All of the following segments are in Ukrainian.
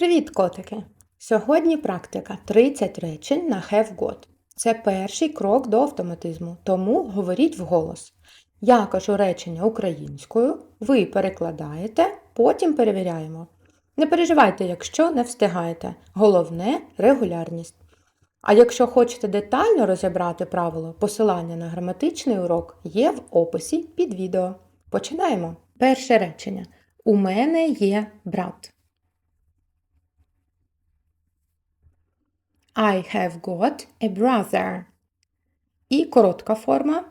Привіт, котики! Сьогодні практика 30 речень на have got. Це перший крок до автоматизму, тому говоріть вголос. Я кажу речення українською, ви перекладаєте, потім перевіряємо. Не переживайте, якщо не встигаєте. Головне регулярність. А якщо хочете детально розібрати правило, посилання на граматичний урок є в описі під відео. Починаємо. Перше речення. У мене є брат. I have got a brother. І коротка форма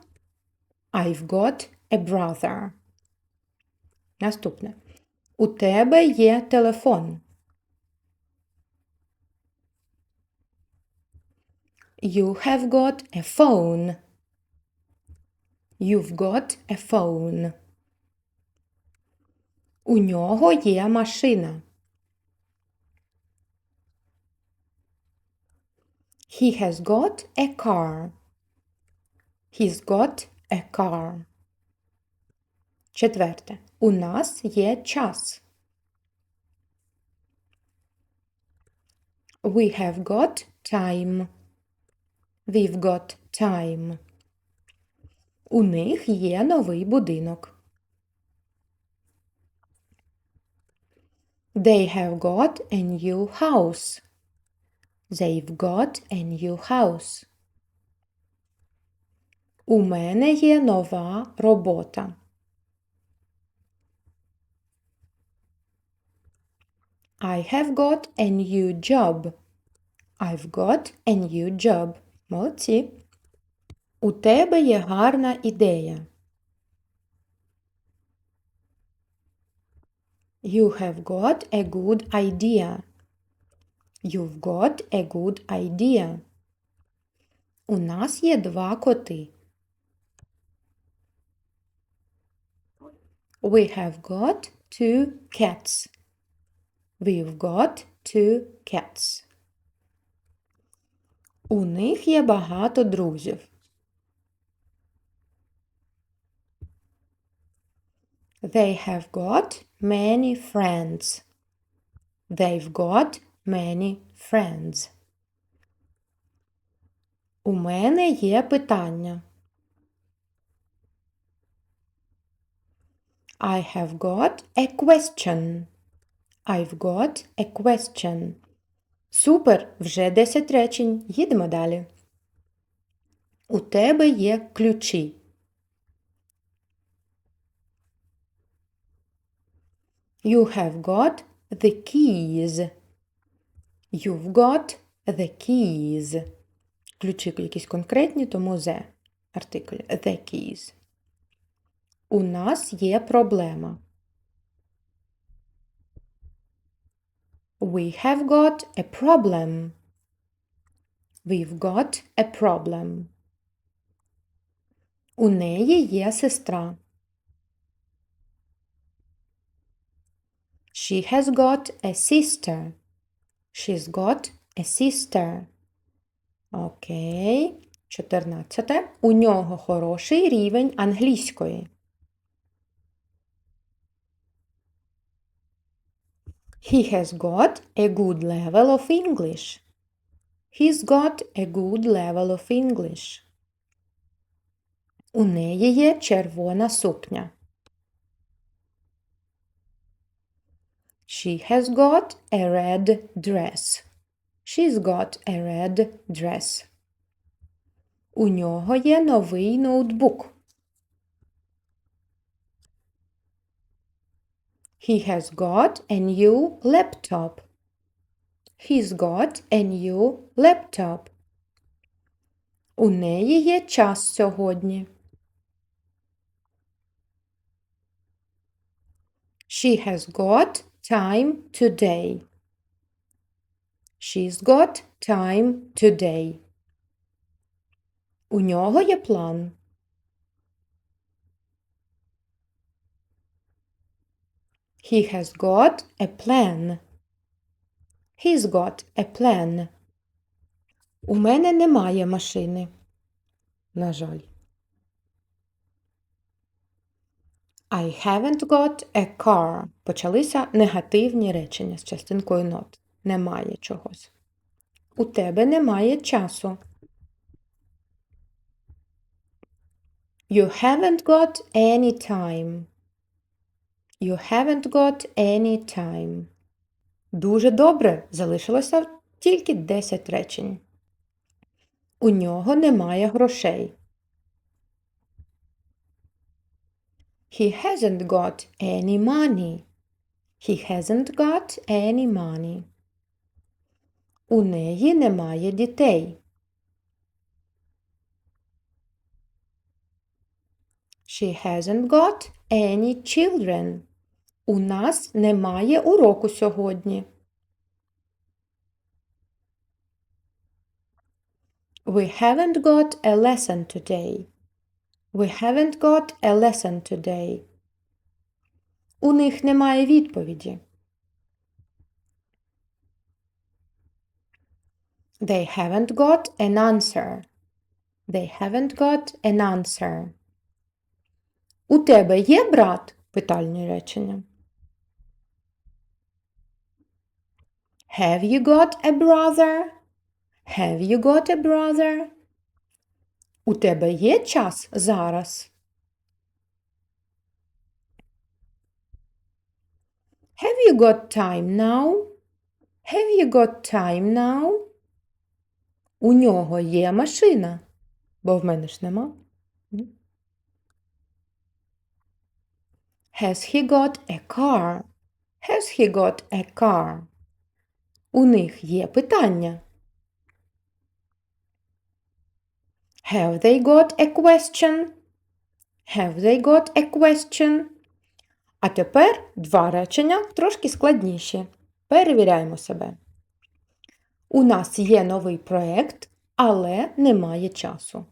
I've got a brother. Наступне. У тебе є телефон. You have got a phone. You've got a phone. У нього є машина. He has got a car. He's got a car. Четверте. У нас є час. We have got time. We've got time. У них є новий будинок. They have got a new house. They've got a new house. У мене є нова робота. I have got a new job. I've got a new job. Молодці. У тебе є гарна ідея. You have got a good idea. You've got a good idea. У нас є два коти. We have got two cats. We've got two cats. У них є багато друзів. They have got many friends. They've got many friends. У мене є питання. I have got a question. I've got a question. Супер! Вже 10 речень. Їдемо далі. У тебе є ключі. You have got the keys. You've got the keys. Ключі якісь конкретні, тому the артикль the keys. У нас є проблема. We have got a problem. We've got a problem. У неї є сестра. She has got a sister. She's got a sister. Окей. Чотирнадцяте. У нього хороший рівень англійської. He has got a good level of English. He's got a good level of English. У неї є червона сукня. She has got a red dress. She's got a red dress. У нього є новий ноутбук. He has got a new laptop. He's got a new laptop. У неї є час сьогодні. She has got time today. She's got time today. У нього є план. He has got a plan. He's got a plan. У мене немає машини. На жаль. I haven't got a car. Почалися негативні речення з частинкою not. Немає чогось. У тебе немає часу. You haven't got any time. You haven't got any time. Дуже добре. Залишилося тільки 10 речень. У нього немає грошей. He hasn't got any money. He hasn't got any money. У неї немає дітей. She hasn't got any children. У нас немає уроку сьогодні. We haven't got a lesson today. We haven't got a lesson today. У них немає відповіді. They haven't got an answer. They haven't got an answer. У тебе є брат? Питальні речення. Have you got a brother? Have you got a brother? У тебе є час зараз? Have you got time now? Have you got time now? У нього є машина. Бо в мене ж нема. Has he got a car? Has he got a car? У них є питання. Have they got a question? Have they got a question? А тепер два речення трошки складніші. Перевіряємо себе. У нас є новий проєкт, але немає часу.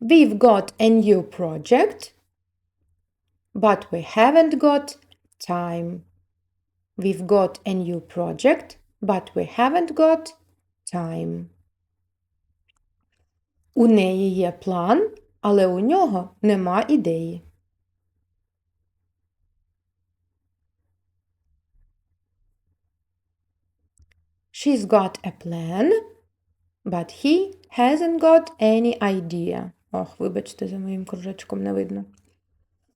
We've got a new project, but we haven't got time. We've got a new project, but we haven't got time. У неї є план, але у нього нема ідеї. She's got a plan, but he hasn't got any idea. Ох, вибачте, за моїм кружечком не видно.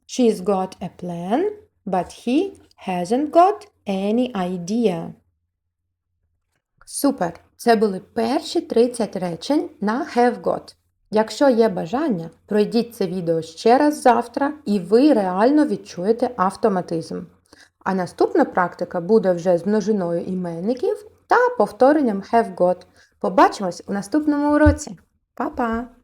She's got a plan, but he hasn't got any idea. Супер! Це були перші 30 речень на have got. Якщо є бажання, пройдіть це відео ще раз завтра, і ви реально відчуєте автоматизм. А наступна практика буде вже з множиною іменників та повторенням have got. Побачимось у наступному уроці. Па-па!